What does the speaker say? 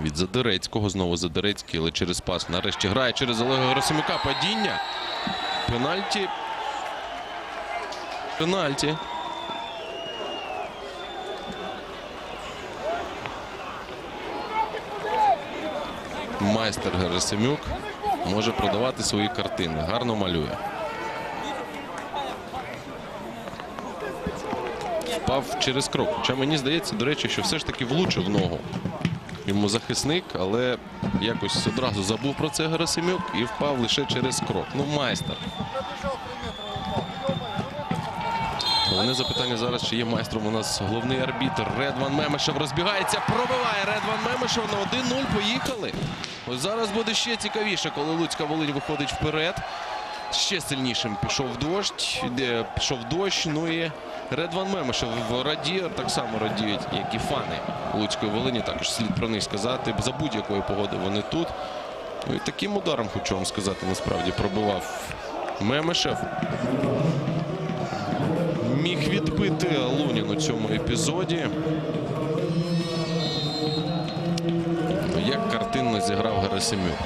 Від Задерецького. Знову Задерецький, але через пас. Нарешті грає через Олега Герасимюка. Падіння. Пенальті. Пенальті. Майстер Герасимюк може продавати свої картини. Гарно малює. Впав через крок. Хоча мені здається, до речі, що все ж таки влучив ногу. Йому захисник, але якось одразу забув про це Герасимюк і впав лише через крок. Ну, майстер. Головне запитання зараз, чи є майстром у нас головний арбітр. Редван Мемешев розбігається, пробиває Редван Мемешев на 1-0. Поїхали. Ось зараз буде ще цікавіше, коли Луцька Волинь виходить вперед. Ще сильнішим пішов дощ, пішов дощ. Ну і Редван Мемешев радіє, так само радіють, як і фани Луцької Волині. Також слід про них сказати. За будь-якої погоди вони тут. Ну і таким ударом, хочу вам сказати, насправді пробивав Мемешев. Міг відбити Лунін у цьому епізоді. Ну, Як картинно зіграв Герасимюк.